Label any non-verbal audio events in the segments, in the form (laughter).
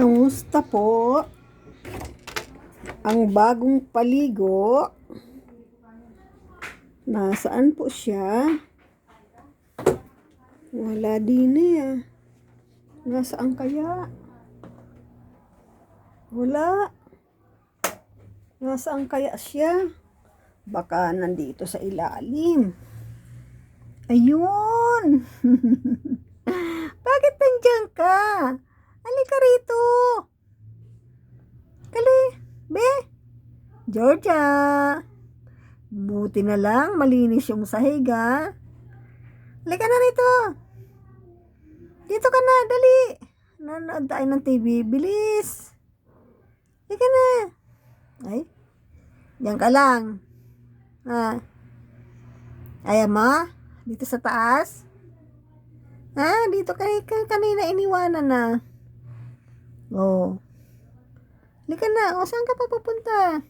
Kamusta po? Ang bagong paligo. Nasaan po siya? Wala din eh. Nasaan kaya? Wala. Nasaan kaya siya? Baka nandito sa ilalim. Ayun! (laughs) Halika rito. Kali, be. Georgia. Buti na lang, malinis yung sahig ha. Halika na rito. Dito ka na, dali. Nanood tayo ng TV. Bilis. Halika na. Ay, diyan ka lang. Ha? Ayaw mo? Dito sa taas? Ha? Dito ka, ka kanina iniwanan na. Oh. Halika na. O, saan ka pa pupunta?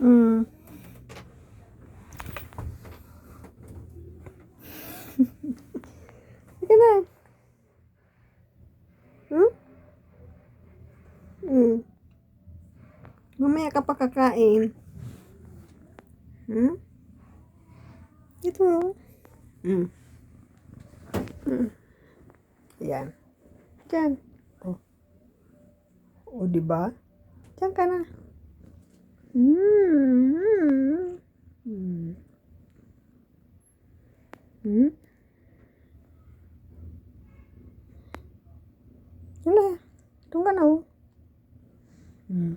Hmm. (laughs) Halika na. Hmm? Hmm. Mamaya ka pa kakain. Hmm? Ito. Hmm. Hmm. Yan. Diyan. Oh. O, di ba? Diyan ka na. Hmm. Hmm. Hmm. Wala. Doon ka na, oh. Hmm.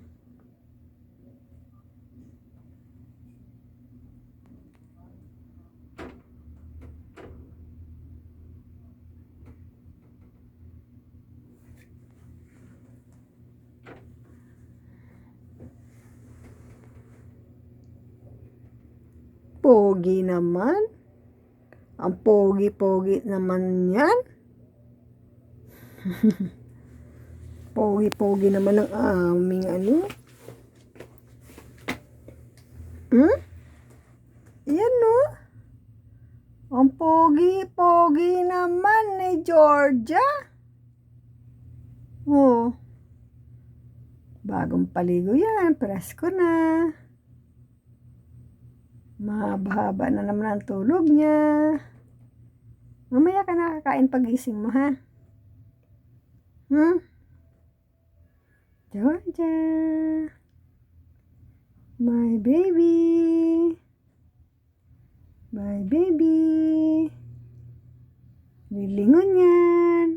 Pogi naman. Ang pogi-pogi naman yan. (laughs) Pogi-pogi naman ang aming ano. Hmm? Yan no. Ang pogi-pogi naman ni Georgia. Oh. Bagong paligo yan. Presko na. Mahaba na naman ang tulog niya. Mamaya ka nakakain pagising mo, ha? Hmm? Georgia. My baby. My baby. Lilingon yan.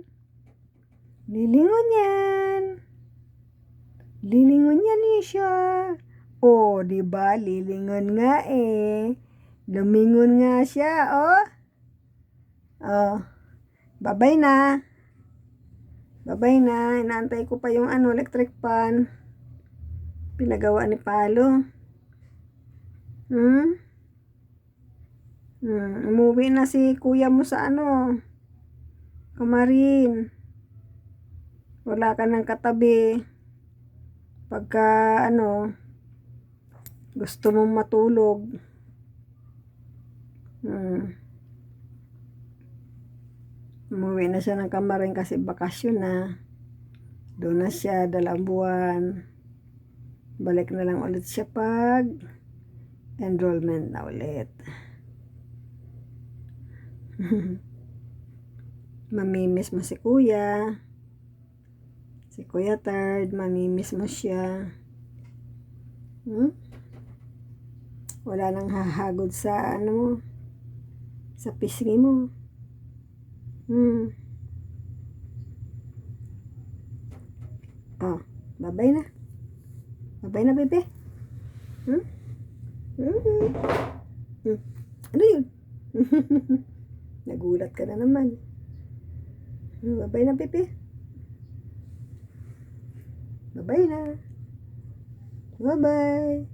Lilingon yan. Lilingon yan, Nisha. Oh, di ba? Lilingon nga eh. Lumingon nga siya, oh. Oh. Babay na. Babay na. Inaantay ko pa yung ano, electric pan. Pinagawa ni Palo. Hmm? Hmm, umuwi na si kuya mo sa ano. Kamarin. Wala ka ng katabi. Pagka ano, gusto mong matulog. Hmm. Umuwi na siya ng kamarin kasi bakasyon na. Doon na siya dalawang buwan. Balik na lang ulit siya pag enrollment na ulit. (laughs) mamimiss mo si kuya. Si kuya third, mamimiss mo siya. Hmm? Wala nang hahagod sa ano mo. Sa pisngi mo. Hmm. Oh, babay na. Babay na, bebe. Hmm? Hmm. Hmm. Ano yun? (laughs) Nagulat ka na naman. Hmm, babay na, bebe. Babay na. Bye-bye.